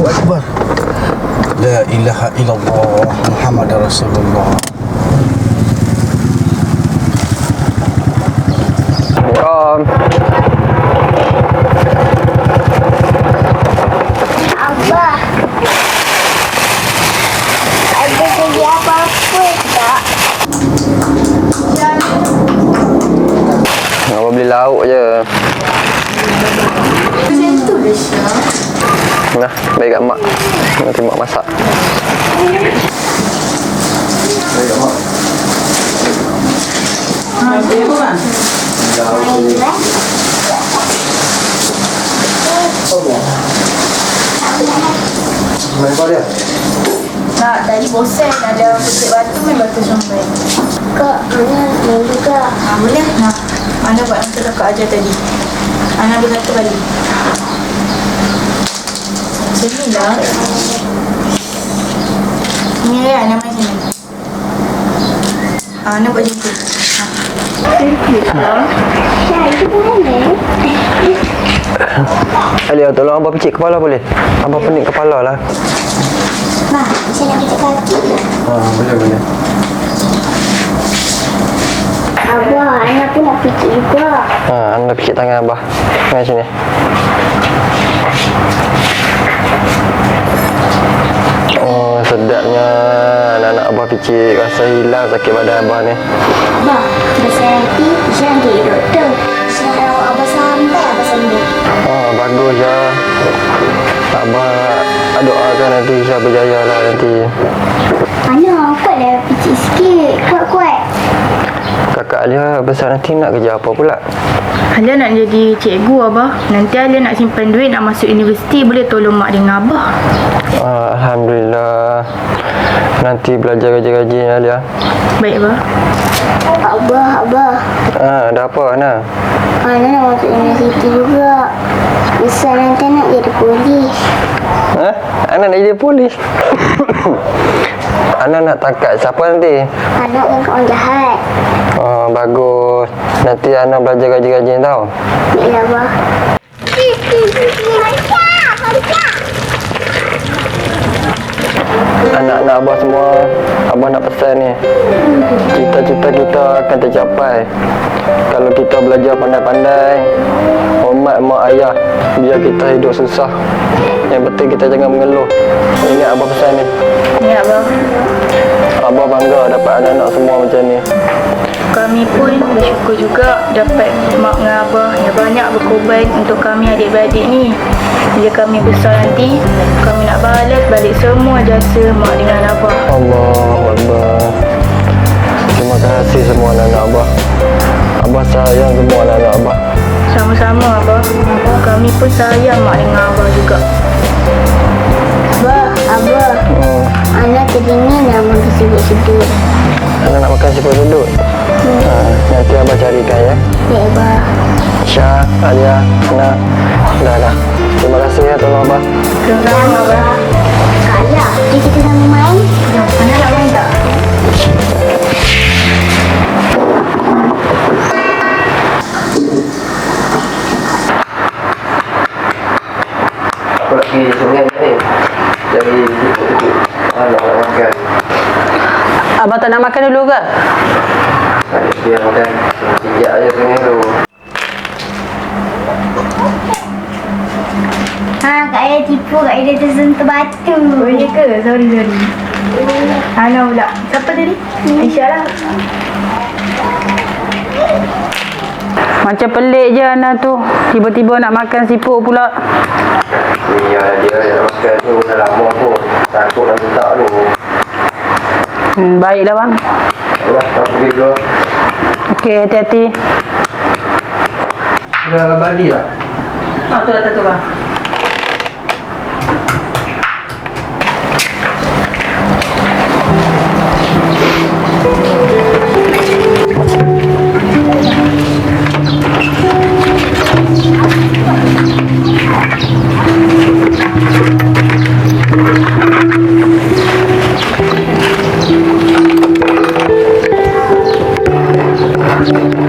Allahu Akbar. La ilaha illallah Muhammad Rasulullah. Nah, baik kat mak. Nanti mak masak. Main lah. Main kau dia? Nak, tadi bosan ada petik batu main batu sampai. Kak, mana main juga? Ha, boleh? Nak. Mana buat nanti kakak ajar tadi. Ana ambil satu kali. Sini lah. Ni ya, Ana main sini. Ha, Ana buat macam tu. Ha. Itu mana? Alia, tolong abang picit kepala boleh? Abang pening kepala lah. Bah, saya nak kita kaki. Ha, boleh boleh. Abah, anak pun nak fikir juga. Ha, anda picit tangan abah. Mai sini. Sedapnya anak-anak abah picit rasa hilang sakit badan abah ni. Abah, besar hati, nak jadi doktor. Rawat Abah sampai Abah sembuh. Oh, bagus ya. Abah doakan nanti Isya berjaya lah nanti. Mana, kuatlah fikir sikit. Kuat-kuat. Kakak Alia besar nanti nak kerja apa pula? Alia nak jadi cikgu Abah. Nanti Alia nak simpan duit nak masuk universiti boleh tolong mak dengan Abah. Ah, Alhamdulillah. Nanti belajar gaji-gaji ya Alia. Baik Abah. Abah, Abah. Ah, ada apa Ana? Ana nak masuk universiti juga. Besar nanti nak jadi polis. Ha? Ana nak jadi polis. Ana nak tangkap siapa nanti? Anak yang kawan jahat. Oh, bagus. Nanti Ana belajar gaji-gaji tau. Baiklah, Abah. Anak-anak abah semua Abah nak pesan ni. Cita-cita kita akan tercapai. Kalau kita belajar pandai-pandai Hormat mak ayah Biar kita hidup susah. Yang penting kita jangan mengeluh. Ingat abah pesan ni? Ya Abah. Abah bangga dapat anak-anak semua macam ni. Kami pun bersyukur juga dapat mak dengan abah yang banyak berkorban untuk kami adik-beradik ni. Bila kami besar nanti, kami nak balas balik semua jasa mak dengan abah. Allah Akbar Terima kasih semua anak-anak abah Abah sayang semua anak-anak abah Sama-sama abah. Kami pun sayang mak dengan abah juga. Abah, Abah. hmm. Anak teringin nak makan sedut-sedut. Anak nak makan siput duduk ha, Nanti abah carikan ya Baik, Abah. Syah, Alia, Ana Dah dah Tolong abah Sama-sama abah. Kalah, jadi kita sama main. Abang tak nak makan dulu ke? Tak biar makan Sejak je sungai tu Ha, Kak Aida tipu. Kak Aida tersentuh batu. Oh, ya ke? Sorry, sorry. Ana pula. Siapa tadi? Aisyah lah. Macam pelik je Ana tu. Tiba-tiba nak makan siput pula. Ya dia nak makan tu dah lama pun Takut nak letak tu Hmm, baiklah bang. Dah tak pergi dulu Okey, hati-hati. Dah balik lah Oh, tu dah tu bang. Thank you.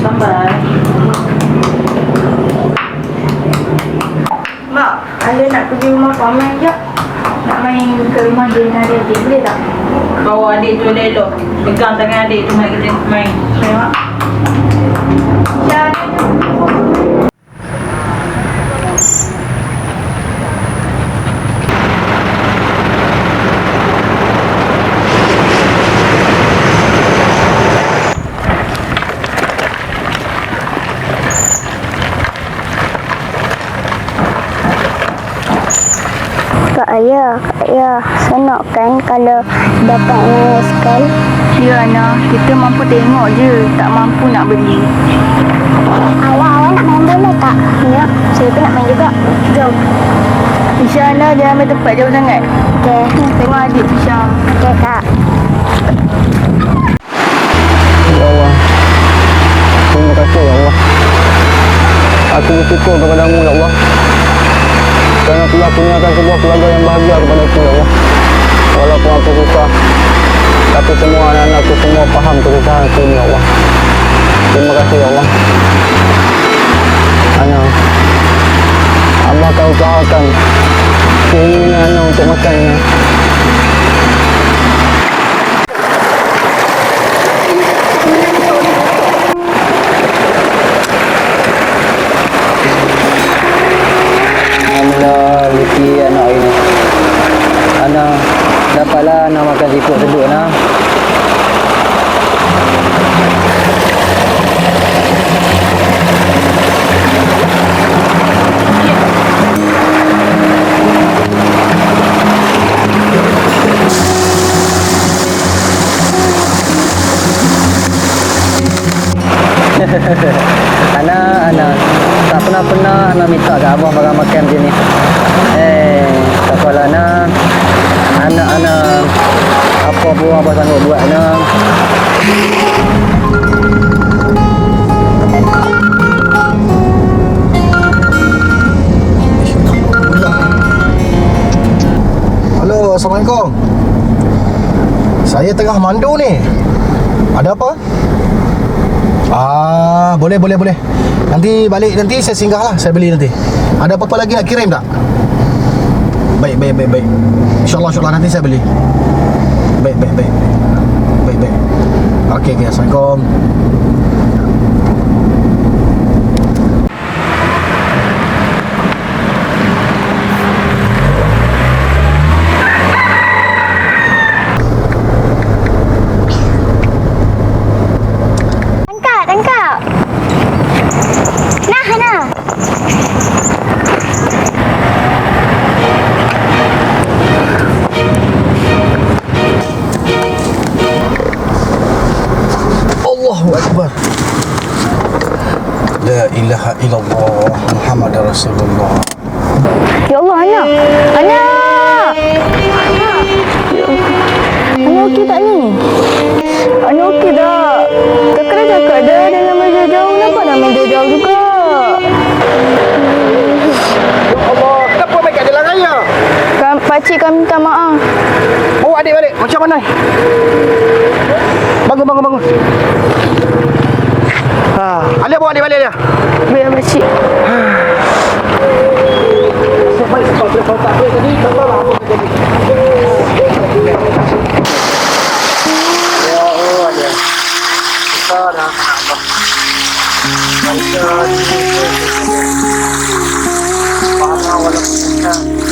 Tambah. Mak, ada nak pergi rumah Pak Aman sekejap. Nak main ke rumah dia dengan adik-adik. Boleh tak? Bawa adik tu elok. Pegang tangan adik tu main kita main. Boleh mak? Kak Ayah, senang kan kalau dapat naik sekali? Ya Ana, kita mampu tengok je, tak mampu nak beli. Awak-awak nak main bola tak? Ya, saya pun nak main juga. Jom. InsyaAllah jangan ambil tempat jauh sangat. Okey. Tengok adik Syam. Okey, Kak. Ya Allah. Terima kasih ya Allah. Aku bersyukur kepadamu ya Allah. Telah kurniakan sebuah keluarga yang bahagia kepada aku ya Allah. Walaupun aku susah. Tapi semua anak-anakku semua faham kesusahan aku ya Allah. Terima kasih ya Allah. Ana. Amba akan usahakan keinginan untuk makan ini. Anak, anak Tak pernah-pernah anak minta kat abang barang makan macam ni Eh, tak apalah anak Anak, anak Apa pun abang sanggup buat anak Halo, Assalamualaikum. Saya tengah mandu ni. Ada apa? Ah, boleh, boleh, boleh. Nanti balik nanti saya singgah lah. Saya beli nanti. Ada apa-apa lagi nak kirim tak? Baik, baik, baik, baik. InsyaAllah, insyaAllah nanti saya beli. Baik, baik, baik. Baik, baik. Okey, okey. Assalamualaikum. Rasulullah. Ya Allah, Ana. Ana. Ana okey tak ni? Ana okey tak? Kakak dah cakap dah dengan meja jauh. Kenapa nak meja jauh juga? Ya Allah, kenapa baik kat dalam raya? Kan, pakcik kami minta maaf. Bawa adik balik. Macam mana? Bangun, bangun, bangun. Ha, Alia bawa adik balik dia. Biar pakcik. Kaya, hindi mo